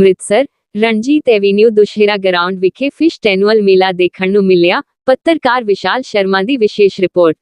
Amritsar, Ranjit avenue Dussehra ground ਵਿਖੇ fish ਟੈਨੂਅਲ ਮੇਲਾ ਦੇਖਣ ਨੂੰ ਮਿਲਿਆ, ਪੱਤਰਕਾਰ ਵਿਸ਼ਾਲ ਸ਼ਰਮਾ ਦੀ ਵਿਸ਼ੇਸ਼ ਰਿਪੋਰਟ।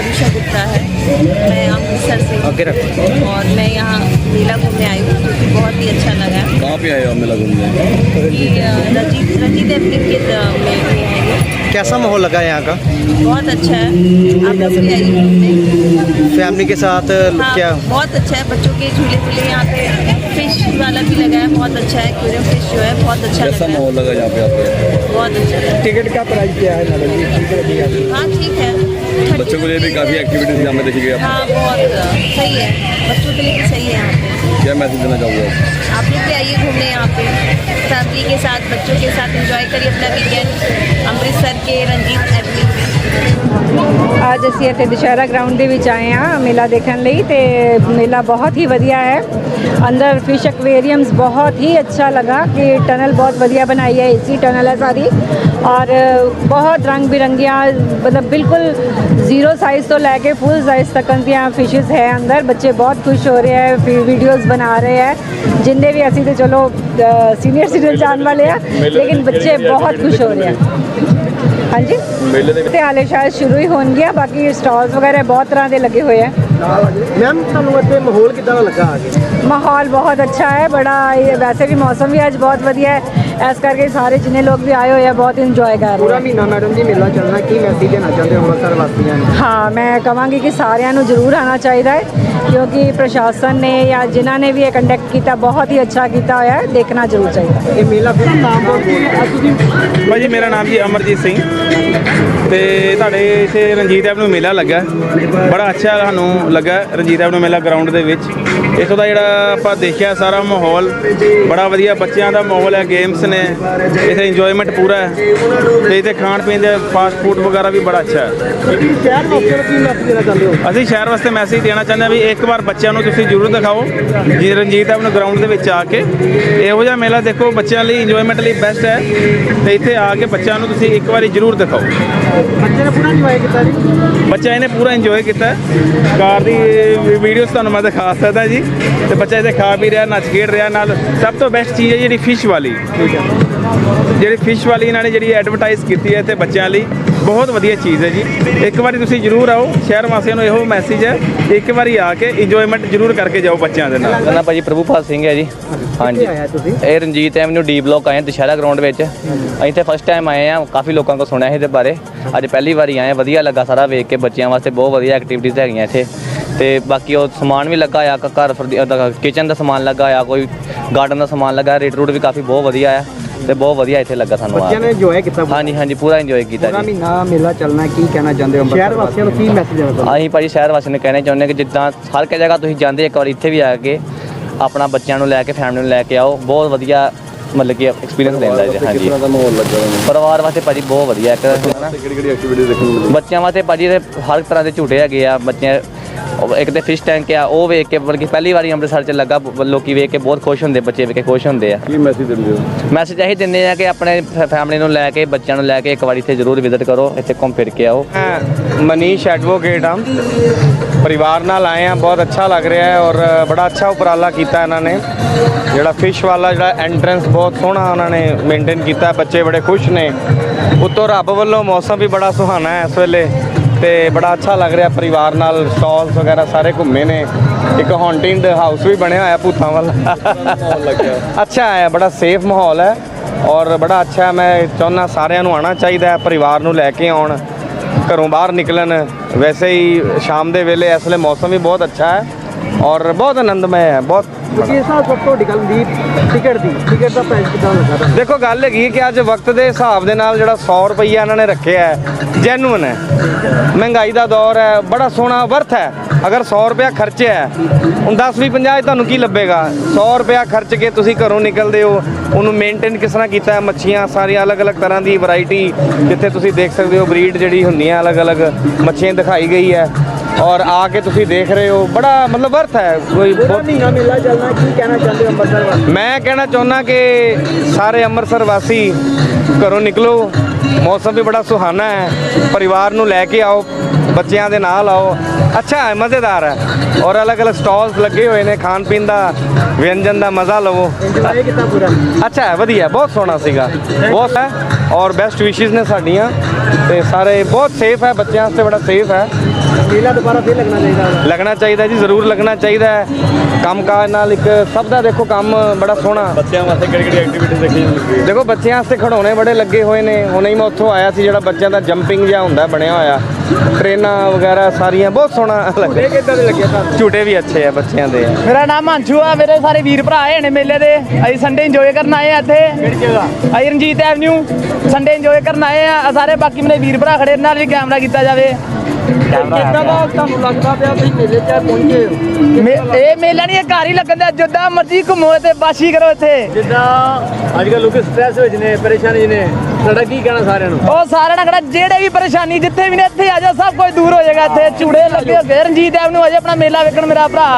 मेरा नाम अरुषा गुप्ता है। मैं अमृतसर से हूँ। और मैं यहाँ मेला घूमने आई हूँ क्योंकि कि बहुत ही अच्छा लगा कहाँ पे आए हो मेला घूमने? रंजीत रंजीत एवनिंग के में है। कैसा माहौल लगा यहाँ का? बहुत अच्छा है। आप लोग भी आइए फैमिली के साथ हाँ क्या? बहुत अच्छा है। बच्चों के झूले झूले यहाँ पे। फ़िश वाला भी लगा है बहुत अच्छा है। एक्वेरियम फ़िश जो है बहुत अच्छा कैसा लगा है। माहौल लगा यहाँ पे आके बहुत अच्छा टिकट का प्राइस क्या है। हाँ ठीक है। बच्चों के लिए भी काफ़ी एक्टिविटीज यहाँ पे देखी गई आप हाँ बहुत अ, सही है बच्चों के लिए भी सही है यहाँ पे क्या मैसेज देना चाहोगे आप आप लोग भी आइए घूमने यहाँ पे फैमिली के साथ बच्चों के साथ एंजॉय करिए अपना वीकेंड अमृतसर के रंजीत एवनिंग में ਅੱਜ ਅਸੀਂ ਇੱਥੇ ਦੁਸ਼ਹਿਰਾ ਗਰਾਊਂਡ ਦੇ ਵਿੱਚ ਆਏ ਹਾਂ ਮੇਲਾ ਦੇਖਣ ਲਈ ਤੇ ਮੇਲਾ ਬਹੁਤ ਹੀ ਵਧੀਆ ਹੈ ਅੰਦਰ ਫਿਸ਼ ਐਕਵੇਰੀਅਮਸ ਬਹੁਤ ਹੀ ਅੱਛਾ ਲਗਾ ਕਿ ਟਨਲ ਬਹੁਤ ਵਧੀਆ ਬਣਾਈ ਹੈ ਏਸੀ ਟਨਲ ਹੈ ਸਾਰੀ ਔਰ ਬਹੁਤ ਰੰਗ ਬਿਰੰਗੀਆਂ ਮਤਲਬ ਬਿਲਕੁਲ ਜ਼ੀਰੋ ਸਾਈਜ਼ ਤੋਂ ਲੈ ਕੇ ਫੁੱਲ ਸਾਈਜ਼ ਤੱਕ ਦੀਆਂ ਫਿਸ਼ਸ ਹੈ ਅੰਦਰ। ਬੱਚੇ ਬਹੁਤ ਖੁਸ਼ ਹੋ ਰਹੇ ਹੈ ਫਿਰ ਵੀਡੀਓਜ਼ ਬਣਾ ਰਹੇ ਹੈ। ਜਿੰਨੇ ਵੀ ਅਸੀਂ ਤੇ ਚਲੋ ਸੀਨੀਅਰ ਸਿਟੀਜ਼ਨ ਜਾਣ ਵਾਲੇ ਆ ਲੇਕਿਨ ਬੱਚੇ ਬਹੁਤ ਖੁਸ਼ ਹੋ ਰਹੇ ਆ। ਹਾਂਜੀ? ਮੇਲੇ ਦੇ ਤੇ ਹਾਲੇ ਸ਼ਾਇਦ ਸ਼ੁਰੂ ਹੀ ਹੋਣਗੀਆਂ ਬਾਕੀ ਸਟਾਲਸ ਵਗੈਰਾ ਬਹੁਤ ਤਰ੍ਹਾਂ ਦੇ ਲੱਗੇ ਹੋਏ ਆ। ਮੈਮ ਤੁਹਾਨੂੰ ਇੱਥੇ ਮਾਹੌਲ ਕਿਦਾਂ ਦਾ ਲੱਗਾ ਆ ਕੇ? ਮਾਹੌਲ ਬਹੁਤ ਅੱਛਾ ਹੈ ਬੜਾ ਵੈਸੇ ਵੀ ਮੌਸਮ ਵੀ ਅੱਜ ਬਹੁਤ ਵਧੀਆ ਹੈ। ਇਸ ਕਰਕੇ ਸਾਰੇ ਜਿੰਨੇ ਲੋਕ ਵੀ ਆਏ ਹੋਏ ਆ ਬਹੁਤ ਇੰਜੋਏ ਕਰ ਰਹੇ ਪੂਰਾ ਆ ਮਹੀਨਾ ਮੈਡਮ ਜੀ ਮੇਲਾ ਚੱਲਣਾ ਕੀ ਮੈਸੇਜ ਦੇਣਾ ਚਾਹੁੰਦੇ ਹੋ ਅੰਮ੍ਰਿਤਸਰ ਵਾਸੀਆਂ ਨੂੰ? ਹਾਂ ਮੈਂ ਕਹਾਂਗੀ ਕਿ ਸਾਰਿਆਂ ਨੂੰ ਜ਼ਰੂਰ ਆਉਣਾ ਚਾਹੀਦਾ ਹੈ ਕਿਉਂਕਿ ਪ੍ਰਸ਼ਾਸਨ ਨੇ ਜਾਂ ਜਿਨ੍ਹਾਂ ਨੇ ਵੀ ਇਹ ਕੰਡਕਟ ਕੀਤਾ ਬਹੁਤ ਹੀ ਅੱਛਾ ਕੀਤਾ ਹੋਇਆ ਹੈ ਦੇਖਣਾ ਜ਼ਰੂਰ ਚਾਹੀਦਾ ਹੈ। ਇਹ ਮੇਲਾ ਫਿਰ ਨਾਮ ਬੋਲ ਕੇ ਅੱਜ ਤੁਸੀਂ? ਭਾਜੀ ਮੇਰਾ ਨਾਮ ਜੀ ਅਮਰਜੀਤ ਸਿੰਘ। ਤੇ ਤੁਹਾਡੇ ਇੱਥੇ ਰਣਜੀਤ ਐਵਨਿਊ ਮੇਲਾ ਲੱਗਾ। ਬੜਾ ਅੱਛਾ ਸਾਨੂੰ ਲੱਗਾ ਰਣਜੀਤ ਐਵਨਿਊ ਮੇਲਾ ਗਰਾਊਂਡ ਦੇ ਵਿੱਚ। ਇੱਥੋਂ ਦਾ ਜਿਹੜਾ ਆਪਾਂ ਦੇਖਿਆ ਸਾਰਾ ਮਾਹੌਲ ਬੜਾ ਵਧੀਆ ਬੱਚਿਆਂ ਦਾ ਮਾਹੌਲ ਹੈ ਗੇਮਸ ਨੇ ਇੱਥੇ ਇੰਜੋਇਮੈਂਟ ਪੂਰਾ ਹੈ। ਤੇ ਇੱਥੇ ਖਾਣ ਪੀਣ ਦੇ ਫਾਸਟ ਫੂਡ ਵਗੈਰਾ ਵੀ ਬੜਾ ਅੱਛਾ ਹੈ। ਸ਼ਹਿਰ ਵਾਸੀਆਂ ਨੂੰ ਕੀ ਮੈਸੇਜ ਦੇਣਾ ਚਾਹੁੰਦੇ ਹੋ? ਅਸੀਂ ਸ਼ਹਿਰ ਵਾਸਤੇ ਮੈਸੇਜ ਦੇਣਾ ਚਾਹੁੰਦੇ ਹਾਂ ਵੀ ਇੱਕ ਵਾਰ ਬੱਚਿਆਂ ਨੂੰ ਤੁਸੀਂ ਜ਼ਰੂਰ ਦਿਖਾਓ ਜੀ ਰਣਜੀਤ ਐਵਨਿਊ ਗਰਾਊਂਡ ਦੇ ਵਿੱਚ ਆ ਕੇ। ਇਹੋ ਜਿਹਾ ਮੇਲਾ ਦੇਖੋ ਬੱਚਿਆਂ ਲਈ ਇੰਜੋਇਮੈਂਟ ਲਈ ਬੈਸਟ ਹੈ। ਤੇ ਇੱਥੇ ਆ ਕੇ ਬੱਚਿਆਂ ਨੂੰ ਤੁਸੀਂ ਇੱਕ ਵਾਰੀ ਜ਼ਰੂਰ ਦਿਖਾਓ। ਬੱਚੇ ਨੇ ਪੂਰਾ ਇੰਜੋਏ ਕੀਤਾ ਜੀ? ਬੱਚਾ ਇਹਨੇ ਪੂਰਾ ਇੰਜੋਏ ਕੀਤਾ। ਕਾਰ ਦੀ ਵੀਡੀਓਜ਼ ਤੁਹਾਨੂੰ ਮੈਂ ਦਿਖਾ ਸਕਦਾ ਜੀ। ਤੇ ਬੱਚਾ ਇੱਥੇ ਖਾ ਵੀ ਰਿਹਾ ਨੱਚ ਖੇਡ ਰਿਹਾ ਨਾਲ। ਸਭ ਤੋਂ ਬੈਸਟ ਚੀਜ਼ ਹੈ ਜਿਹੜੀ ਫਿਸ਼ ਵਾਲੀ। ਜਿਹੜੀ ਫਿਸ਼ ਵਾਲੀ ਇਹਨਾਂ ਨੇ ਜਿਹੜੀ ਐਡਵਰਟਾਈਜ਼ ਕੀਤੀ ਹੈ ਇੱਥੇ ਬੱਚਿਆਂ ਲਈ ਬਹੁਤ ਵਧੀਆ ਚੀਜ਼ ਹੈ ਜੀ। ਇੱਕ ਵਾਰੀ ਤੁਸੀਂ ਜ਼ਰੂਰ ਆਓ ਸ਼ਹਿਰ ਵਾਸੀਆਂ ਨੂੰ ਇਹੋ ਮੈਸੇਜ ਹੈ ਇੱਕ ਵਾਰੀ ਆ ਕੇ ਇੰਜੋਇਮੈਂਟ ਜ਼ਰੂਰ ਕਰਕੇ ਜਾਓ ਬੱਚਿਆਂ ਦੇ ਨਾਲ। ਨਾਮ ਭਾਜੀ ਪ੍ਰਭੂਪਾਲ ਸਿੰਘ ਹੈ ਜੀ। ਹਾਂਜੀ। ਇਹ ਰਣਜੀਤ ਐਵਨਿਊ ਡੀ ਬਲੋਕ ਆਏ ਹਾਂ ਦੁਸ਼ਹਿਰਾ ਗਰਾਊਂਡ ਵਿੱਚ। ਅਸੀਂ ਤੇ ਫਸਟ ਟਾਈਮ ਆਏ ਆ ਕਾਫੀ ਲੋਕਾਂ ਕੋਲ ਸੁਣਿਆ ਸੀ ਇਹਦੇ ਬਾਰੇ। ਅੱਜ ਪਹਿਲੀ ਵਾਰੀ ਆਏ ਹਾਂ ਵਧੀਆ ਲੱਗਾ ਸਾਰਾ ਵੇਖ ਕੇ ਬੱਚਿਆਂ ਵਾਸਤੇ ਬਹੁਤ ਵਧੀਆ ਐਕਟੀਵਿਟੀਜ਼ ਹੈਗੀਆਂ ਇੱਥੇ। ਤੇ ਬਾਕੀ ਉਹ ਸਮਾਨ ਵੀ ਲੱਗਾ ਆ ਕ- ਘਰ ਕਿਚਨ ਦਾ ਸਮਾਨ ਲੱਗਾ ਆ ਕੋਈ ਗਾਰਡਨ ਦਾ ਸਮਾਨ ਲੱਗਾ ਰੇਟ ਰੂਟ ਵੀ ਕਾਫੀ ਬਹੁਤ ਵਧੀਆ ਆ ਤੇ ਬਹੁਤ ਵਧੀਆ ਇੱਥੇ ਲੱਗਾ ਸਾਨੂੰ ਬੱਚਿਆਂ ਨੇ। ਇੰਜੋਏ ਕੀਤਾ ਹਾਂਜੀ ਹਾਂਜੀ ਪੂਰਾ ਇੰਜੋਏ ਕੀਤਾ ਜੀ। ਮਹੀਨਾ ਮੇਲਾ ਚੱਲਣਾ ਕੀ ਕਹਿਣਾ ਚਾਹੁੰਦੇ ਹੋ? ਸ਼ਹਿਰ ਵਾਸੀਆਂ ਨੂੰ ਕੀ ਮੈਸੇਜ ਦੇਣਾ ਚਾਹੁੰਦੇ ਅਸੀਂ ਭਾਜੀ ਸ਼ਹਿਰ ਵਾਸੀਆਂ ਨੂੰ ਕਹਿਣਾ ਚਾਹੁੰਦੇ ਕਿ ਜਿੱਦਾਂ ਹਰ ਇੱਕ ਜਗ੍ਹਾ ਤੁਸੀਂ ਜਾਂਦੇ ਇੱਕ ਵਾਰ ਇੱਥੇ ਵੀ ਆ ਕੇ ਆਪਣਾ ਬੱਚਿਆਂ ਨੂੰ ਲੈ ਕੇ ਫੈਮਿਲੀ ਨੂੰ ਲੈ ਕੇ ਆਓ ਬਹੁਤ ਵਧੀਆ ਮਤਲਬ ਕਿ ਐਕਸਪੀਰੀਅੰਸ ਲੈਂਦਾ ਜੀ ਕਿਸ ਹਾਂਜੀ। ਤਰ੍ਹਾਂ ਦਾ ਮਾਹੌਲ ਲੱਗਾ ਪਰਿਵਾਰ ਵਾਸਤੇ ਭਾਜੀ ਬਹੁਤ ਵਧੀਆ ਇੱਕ ਕਿਹੜੀ ਕਿਹੜੀ ਐਕਟੀਵਿਟੀ ਦੇਖਣ ਨੂੰ ਬੱਚਿਆਂ ਵਾਸਤੇ ਭਾਜੀ ਦੇ ਹਰ ਤਰ੍ਹਾਂ ਦੇ ਝੂਟੇ ਹੈਗੇ ਆ ਬੱਚੇ ਉਹ ਇੱਕ ਤੇ ਫਿਸ਼ ਟੈਂਕ ਆ ਉਹ ਵੇਖ ਕੇ ਬਲਕਿ ਪਹਿਲੀ ਵਾਰੀ ਅੰਮ੍ਰਿਤਸਰ ਚ ਲੱਗਾ ਬ- ਲੋਕੀ ਵੇਖ ਕੇ ਬਹੁਤ ਖੁਸ਼ ਹੁੰਦੇ ਬੱਚੇ ਵੇਖ ਕੇ ਖੁਸ਼ ਹੁੰਦੇ ਆ। ਕੀ ਮੈਸੇਜ ਦਿੰਦੇ ਹੋ? ਮੈਸੇਜ ਇਹੀ ਦਿੰਦੇ ਆ ਕਿ ਆਪਣੇ ਫੈਮਿਲੀ ਨੂੰ ਲੈ ਕੇ ਬੱਚਿਆਂ ਨੂੰ ਲੈ ਕੇ ਇੱਕ ਵਾਰੀ ਇੱਥੇ ਜ਼ਰੂਰ ਵਿਜ਼ਿਟ ਕਰੋ ਇੱਥੇ ਘੁੰਮ ਫਿਰ ਕੇ ਆਓ। ਮੈਂ ਮਨੀਸ਼ ਐਡਵੋਕੇਟ ਹਾਂ। ਪਰਿਵਾਰ ਨਾਲ ਆਏ ਆ ਬਹੁਤ ਅੱਛਾ ਲੱਗ ਰਿਹਾ ਹੈ ਔਰ ਬੜਾ ਅੱਛਾ ਉਪਰਾਲਾ ਕੀਤਾ ਇਹਨਾਂ ਨੇ। ਜਿਹੜਾ ਫਿਸ਼ ਵਾਲਾ ਜਿਹੜਾ ਐਂਟਰੈਂਸ ਬਹੁਤ ਸੋਹਣਾ ਉਹਨਾਂ ਨੇ ਮੇਨਟੇਨ ਕੀਤਾ ਬੱਚੇ ਬੜੇ ਖੁਸ਼ ਨੇ। ਉੱਤੋਂ ਰੱਬ ਵੱਲੋਂ ਮੌਸਮ ਵੀ ਬੜਾ ਸੁਹਾਣਾ ਹੈ ਇਸ ਵੇਲੇ। ਤੇ ਬੜਾ ਅੱਛਾ ਲੱਗ ਰਿਹਾ ਪਰਿਵਾਰ ਨਾਲ ਸਟਾਲਸ ਵਗੈਰਾ ਸਾਰੇ ਘੁੰਮੇ ਨੇ। ਇੱਕ ਹੌਂਟਿੰਗ ਹਾਊਸ ਵੀ ਬਣਿਆ ਹੋਇਆ ਭੂਤਾਂ ਵਾਲਾ। ਅੱਛਾ ਹੈ, ਬੜਾ ਸੇਫ ਮਾਹੌਲ ਹੈ ਔਰ ਬੜਾ ਅੱਛਾ ਹੈ, ਮੈਂ ਚਾਹੁੰਦਾ ਸਾਰਿਆਂ ਨੂੰ ਆਉਣਾ ਚਾਹੀਦਾ ਹੈ, ਪਰਿਵਾਰ ਨੂੰ ਲੈ ਕੇ ਆਉਣ, ਘਰੋਂ ਬਾਹਰ ਨਿਕਲਣ। ਵੈਸੇ ਹੀ ਸ਼ਾਮ ਦੇ ਵੇਲੇ ਇਸ ਵੇਲੇ ਮੌਸਮ ਵੀ ਬਹੁਤ ਅੱਛਾ ਹੈ। ਔਰ ਬਹੁਤ ਆਨੰਦਮय ਹੈ ਬਹੁਤ ਇਸ ਨਾਲ ਸਭ ਤੋਂ ਵੱਡੀ ਗੱਲ ਹੁੰਦੀ ਟਿਕਟ ਦੀ ਟਿਕਟ ਦਾ ਪ੍ਰਾਈਸ ਕਿੰਨਾ ਲੱਗਾ ਦੇਖੋ ਗੱਲ ਹੈਗੀ ਕਿ ਅੱਜ ਵਕਤ ਦੇ ਹਿਸਾਬ ਦੇ ਨਾਲ ਜਿਹੜਾ 100 ਰੁਪਈਆ ਇਹਨਾਂ ਨੇ ਰੱਖਿਆ ਹੈ ਜੈਨੂਨ ਹੈ। ਮਹਿੰਗਾਈ ਦਾ ਦੌਰ ਹੈ ਬੜਾ ਸੋਹਣਾ ਵਰਥ ਹੈ। ਅਗਰ 100 ਰੁਪਇਆ ਖਰਚਿਆ ਹੁਣ 10 20 50 ਤੁਹਾਨੂੰ ਕੀ ਲੱਭੇਗਾ? 100 ਰੁਪਇਆ ਖਰਚ ਕੇ ਤੁਸੀਂ ਘਰੋਂ ਨਿਕਲਦੇ ਹੋ ਉਹਨੂੰ ਮੇਨਟੇਨ ਕਿਸ ਤਰ੍ਹਾਂ ਕੀਤਾ ਹੈ? ਮੱਛੀਆਂ ਸਾਰੀਆਂ ਅਲੱਗ-ਅਲੱਗ ਤਰ੍ਹਾਂ ਦੀ ਵੈਰਾਈਟੀ ਜਿੱਥੇ ਤੁਸੀਂ ਦੇਖ ਸਕਦੇ ਹੋ ਬਰੀਡ ਜਿਹੜੀ ਹੁੰਦੀਆਂ ਅਲੱਗ-ਅਲੱਗ ਮੱਛੀਆਂ ਦਿਖਾਈ ਗਈ ਹੈ। ਔਰ ਆ ਕੇ ਤੁਸੀਂ ਦੇਖ ਰਹੇ ਹੋ ਬੜਾ ਮਤਲਬ ਵਰਥ ਹੈ ਕੋਈ ਮਹੀਨਾ ਮੇਲਾ ਚੱਲਣਾ ਕੀ ਕਹਿਣਾ ਚਾਹੁੰਦੇ ਹੋ ਅੰਮ੍ਰਿਤਸਰ ਵਾਸਤੇ ਮੈਂ ਕਹਿਣਾ ਚਾਹੁੰਦਾ ਕਿ ਸਾਰੇ ਅੰਮ੍ਰਿਤਸਰ ਵਾਸੀ ਘਰੋਂ ਨਿਕਲੋ ਮੌਸਮ ਵੀ ਬੜਾ ਸੁਹਾਣਾ ਹੈ ਪਰਿਵਾਰ ਨੂੰ ਲੈ ਕੇ ਆਓ ਬੱਚਿਆਂ ਦੇ ਨਾਲ ਆਓ ਅੱਛਾ ਹੈ ਮਜ਼ੇਦਾਰ ਹੈ ਔਰ ਅਲੱਗ-ਅਲੱਗ ਸਟਾਲਸ ਲੱਗੇ ਹੋਏ ਨੇ ਖਾਣ ਪੀਣ ਦਾ ਵਿਅੰਜਨ ਦਾ ਮਜ਼ਾ ਲਵੋ। ਇੰਜੋਏ ਕੀਤਾ ਪੂਰਾ? ਅੱਛਾ ਹੈ ਵਧੀਆ ਬਹੁਤ ਸੋਹਣਾ ਸੀਗਾ ਬਹੁਤ ਹੈ ਔਰ ਬੈਸਟ ਵਿਸ਼ੇਸ ਨੇ ਸਾਡੀਆਂ ਤੇ ਸਾਰੇ ਬਹੁਤ ਸੇਫ ਹੈ ਬੱਚਿਆਂ ਵਾਸਤੇ ਬੜਾ ਸੇਫ ਹੈ। ਮੇਲਾ ਦੁਬਾਰਾ ਫੇਰ ਲੱਗਣਾ ਚਾਹੀਦਾ। ਲੱਗਣਾ ਚਾਹੀਦਾ ਜੀ ਜ਼ਰੂਰ ਲੱਗਣਾ ਚਾਹੀਦਾ ਹੈ। ਕੰਮਕਾਜ ਨਾਲ ਇੱਕ ਸਭ ਦਾ ਦੇਖੋ ਕੰਮ ਬੜਾ ਸੋਹਣਾ। ਬੱਚਿਆਂ ਵਾਸਤੇ ਕਿਹੜੀ ਕਿਹੜੀ ਐਕਟੀਵਿਟੀ ਨੂੰ? ਮਿਲੀ ਦੇਖੋ ਬੱਚਿਆਂ ਵਾਸਤੇ ਖਿਡੌਣੇ ਬੜੇ ਲੱਗੇ ਹੋਏ ਨੇ। ਹੁਣੇ ਹੀ ਮੈਂ ਉੱਥੋਂ ਆਇਆ ਸੀ ਜਿਹੜਾ ਬੱਚਿਆਂ ਦਾ ਜੰਪਿੰਗ ਜਿਹਾ ਹੁੰਦਾ ਬਣਿਆ ਹੋਇਆ। ਟ੍ਰੇਨਾਂ ਵਗੈਰਾ ਸਾਰੀਆਂ ਬਹੁਤ ਸੋਹਣਾ ਲੱਗਿਆ ਕਿੱਦਾਂ ਦੇ ਲੱਗੇ ਤੁਹਾਨੂੰ? ਝੂਟੇ ਵੀ ਅੱਛੇ ਆ ਬੱਚਿਆਂ ਦੇ। ਮੇਰਾ ਨਾਮ ਅੰਸ਼ੂ ਆ ਮੇਰੇ ਸਾਰੇ ਵੀਰ ਭਰਾ ਆਏ ਨੇ ਮੇਲੇ ਦੇ। ਅਸੀਂ ਸੰਡੇ ਇੰਜੋਏ ਕਰਨ ਆਏ ਆ ਇੱਥੇ। ਕਿਹੜੀ ਜਗ੍ਹਾ? ਅਸੀਂ ਰਣਜੀਤ ਐਵਨਿਊ ਸੰਡੇ ਇੰਜੋਏ ਕਰਨ ਆਏ ਆ। ਸਾਰੇ ਬਾਕੀ ਮੇਰੇ ਵੀਰ ਭਰਾ ਖੜੇ ਇਹਨਾਂ ਨਾਲ ਵੀ ਕੈਮਰਾ ਕੀਤਾ ਜਾਵੇ। ਕਿੱਦਾਂ ਦਾ ਤੁਹਾਨੂੰ ਲੱਗਦਾ ਪਿਆ ਤੁਸੀਂ ਮੇਲੇ 'ਚ ਪਹੁੰਚੇ ਹੋ? ਮੇ- ਇਹ ਮੇਲਾ ਨਹੀਂ ਇਹ ਘਰ ਹੀ ਲੱਗਣ ਦਾ ਜਿੱਦਾਂ ਮਰਜ਼ੀ ਘੁੰਮੋ ਤੇ ਬਾਸ਼ੀ ਕਰੋ ਇੱਥੇ। ਜਿੱਦਾਂ ਅੱਜ ਕੱਲ ਲੋਕ ਸਟ੍ਰੈਸ ਵਿੱਚ ਨੇ ਪਰੇਸ਼ਾਨੀ 'ਚ ਨੇ। ਤੁਹਾਡਾ ਕੀ ਕਹਿਣਾ ਸਾਰਿਆਂ ਨੂੰ? ਉਹ ਸਾਰਿਆਂ ਨਾਲ ਖੜਾ ਜਿਹੜੇ ਵੀ ਪਰੇਸ਼ਾਨੀ ਜਿੱਥੇ ਵੀ ਨੇ ਇੱਥੇ ਆ ਜਾਓ ਸਭ ਕੁਝ ਦੂਰ ਹੋ ਜਾਏਗਾ ਇੱਥੇ। ਚੂੜੇ ਲੱਗੇ ਹੋਏ ਰਣਜੀਤ ਐਵਨਿਊ ਅਜੇ ਆਪਣਾ ਮੇਲਾ ਵੇਖਣ ਮੇਰਾ ਭਰਾ।